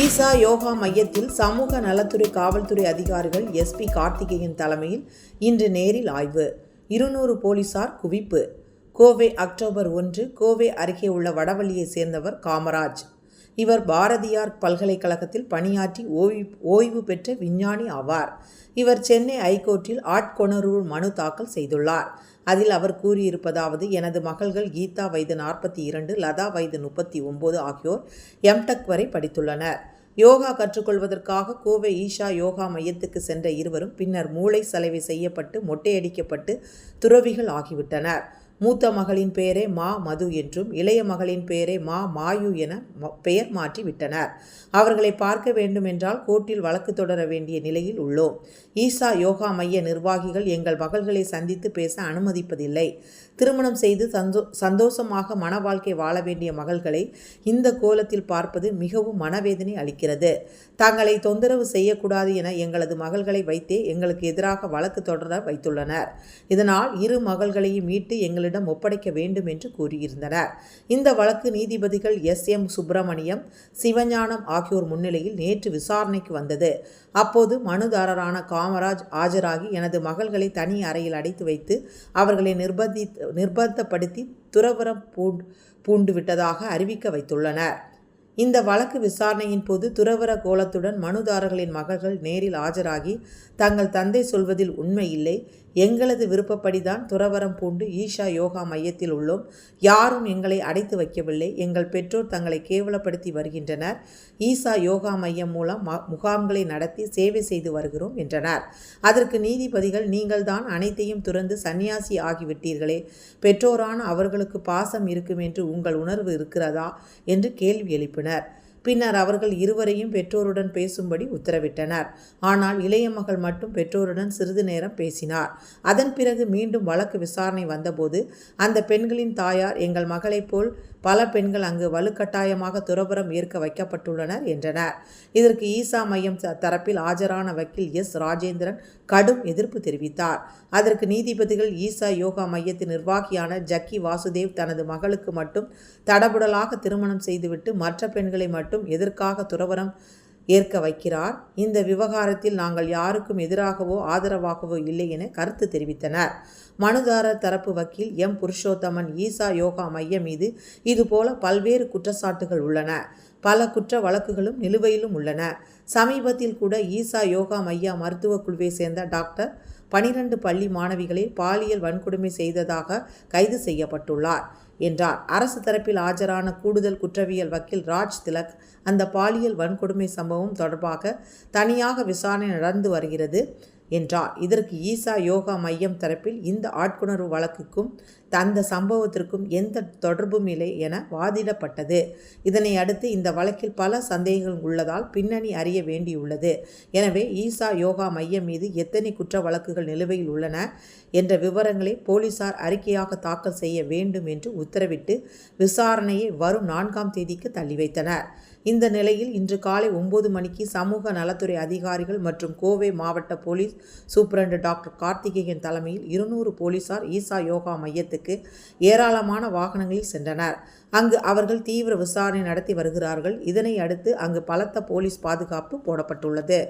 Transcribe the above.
ஈசா யோகா மையத்தில் சமூக நலத்துறை காவல்துறை அதிகாரிகள் எஸ்பி கார்த்திகேயன் தலைமையில் இன்று நேரில் ஆய்வு. இருநூறு போலீசார் குவிப்பு. கோவை அக்டோபர் ஒன்று கோவை அருகே உள்ள வடவள்ளியைச் சேர்ந்தவர் காமராஜ். இவர் பாரதியார் பல்கலைக்கழகத்தில் பணியாற்றி ஓய்வு ஓய்வு பெற்ற விஞ்ஞானி ஆவார். இவர் சென்னை ஐகோர்ட்டில் ஆட்கொணர்வு மனு தாக்கல் செய்துள்ளார். அதில் அவர் கூறியிருப்பதாவது எனது மகள்கள் கீதா வயது நாற்பத்தி இரண்டு லதா வயது முப்பத்தி ஒன்பது ஆகியோர் எம்டெக் வரை படித்துள்ளனர். யோகா கற்றுக்கொள்வதற்காக கோவை ஈஷா யோகா மையத்துக்கு சென்ற இருவரும் பின்னர் மூளை சலவை செய்யப்பட்டு மொட்டையடிக்கப்பட்டு துறவிகள் ஆகிவிட்டனர். மூத்த மகளின் பெயரை மா மது என்றும் இளைய மகளின் பெயரை மா மாயு என ம- பெயர் மாற்றி விட்டனர். அவர்களை பார்க்க வேண்டுமென்றால் கோர்ட்டில் வழக்கு தொடர வேண்டிய நிலையில் உள்ளோம். ஈசா யோகா மைய நிர்வாகிகள் எங்கள் மகள்களை சந்தித்து பேச அனுமதிப்பதில்லை. திருமணம் செய்து சந்தோ சந்தோஷமாக மன வாழ்க்கை வாழ வேண்டிய மகள்களை இந்த கோலத்தில் பார்ப்பது மிகவும் மனவேதனை அளிக்கிறது. தங்களை தொந்தரவு செய்யக்கூடாது என எங்களது மகள்களை வைத்தே எங்களுக்கு எதிராக வழக்கு தொடர வைத்துள்ளனர். இதனால் இரு மகள்களையும் மீட்டு எங்களிடம் ஒப்படைக்க வேண்டும் என்று கூறியிருந்தனர். இந்த வழக்கு நீதிபதிகள் எஸ். எம். சுப்பிரமணியம் சிவஞானம் ஆகியோர் முன்னிலையில் நேற்று விசாரணைக்கு வந்தது. அப்போது மனுதாரரான காமராஜ் ஆஜராகி எனது மகள்களை தனி அறையில் அடைத்து வைத்து அவர்களை நிர்பந்தி நிர்பந்தப்படுத்தி துறவரம் பூண்டு பூண்டு விட்டதாக அறிவிக்க வைத்துள்ளனர். இந்த வழக்கு விசாரணையின் போது துறவர கோலத்துடன் மனுதாரர்களின் மகள்கள் நேரில் ஆஜராகி தங்கள் தந்தை சொல்வதில் உண்மை இல்லை. எங்களது விருப்பப்படிதான் துறவரம் பூண்டு ஈஷா யோகா மையத்தில் உள்ளோம். யாரும் எங்களை அடைத்து வைக்கவில்லை. எங்கள் பெற்றோர் தங்களை கேவலப்படுத்தி வருகின்றனர். ஈசா யோகா மையம் மூலம் முகாம்களை நடத்தி சேவை செய்து வருகிறோம் என்றனர். அதற்கு நீதிபதிகள் நீங்கள்தான் அனைத்தையும் துறந்து சன்னியாசி ஆகிவிட்டீர்களே. பெற்றோரான அவர்களுக்கு பாசம் இருக்கும் என்று உங்கள் உணர்வு இருக்கிறதா? என்று கேள்வி எழுப்பினார். பின்னர் அவர்கள் இருவரையும் பெற்றோருடன் பேசும்படி உத்தரவிட்டனர். ஆனால் இளைய மகள் மட்டும் பெற்றோருடன் சிறிது நேரம் பேசினார். அதன் பிறகு மீண்டும் வழக்கு விசாரணை வந்தபோது அந்த பெண்களின் தாயார் எங்கள் மகளைப் போல் பல பெண்கள் அங்கு வலுக்கட்டாயமாக துறவரம் ஏற்க வைக்கப்பட்டுள்ளனர் என்றனர். இதற்கு ஈசா மையம் த- தரப்பில் ஆஜரான வக்கீல் எஸ். ராஜேந்திரன் கடும் எதிர்ப்பு தெரிவித்தார். அதற்கு நீதிபதிகள் ஈசா யோகா மையத்தின் நிர்வாகியான ஜக்கி வாசுதேவ் தனது மகளுக்கு மட்டும் தடபுடலாக திருமணம் செய்துவிட்டு மற்ற பெண்களை மட்டும் எதற்காக துறவரம் ஏற்க வைக்கிறார். இந்த விவகாரத்தில் நாங்கள் யாருக்கும் எதிராகவோ ஆதரவாகவோ இல்லை என கருத்து தெரிவித்தனர். மனுதாரர் தரப்பு வக்கீல் எம். புருஷோத்தமன் ஈசா யோகா மையம் மீது இதுபோல பல்வேறு குற்றச்சாட்டுகள் உள்ளன. பல குற்ற வழக்குகளும் நிலுவையிலும் உள்ளன. சமீபத்தில் கூட ஈசா யோகா மையா மருத்துவக் குழுவை சேர்ந்த டாக்டர் பனிரெண்டு பள்ளி மாணவிகளை பாலியல் வன்கொடுமை செய்ததாக கைது செய்யப்பட்டுள்ளார். என்றார். அரசு தரப்பில் ஆஜரான கூடுதல் குற்றவியல் வக்கீல் ராஜ் திலக் அந்த பாலியல் வன்கொடுமை சம்பவம் தொடர்பாக தனியாக விசாரணை நடந்து வருகிறது. என்றார். இதற்கு ஈசா யோகா மையம் தரப்பில் இந்த ஆட்கொணர்வு வழக்குக்கும் அந்த சம்பவத்திற்கும் எந்த தொடர்பும் இல்லை என வாதிடப்பட்டது. இதனை அடுத்து இந்த வழக்கில் பல சந்தேகங்கள் உள்ளதால் பின்னணி அறிய வேண்டியுள்ளது. எனவே ஈசா யோகா மையம் மீது எத்தனை குற்ற வழக்குகள் நிலுவையில் உள்ளன என்ற விவரங்களை போலீசார் அறிக்கையாக தாக்கல் செய்ய வேண்டும் என்று உத்தரவிட்டு விசாரணையை வரும் நான்காம் தேதிக்கு தள்ளி வைத்தனர். இந்த நிலையில் இன்று காலை ஒன்பது மணிக்கு சமூக நலத்துறை அதிகாரிகள் மற்றும் கோவை மாவட்ட போலீஸ் சூப்பரண்டு டாக்டர் கார்த்திகேயன் தலைமையில் இருநூறு போலீசார் ஈசா யோகா மையத்துக்கு ஏராளமான வாகனங்களில் சென்றனர். அங்கு அவர்கள் தீவிர விசாரணை நடத்தி வருகிறார்கள். இதனை அடுத்து அங்கு பலத்த போலீஸ் பாதுகாப்பு போடப்பட்டுள்ளது.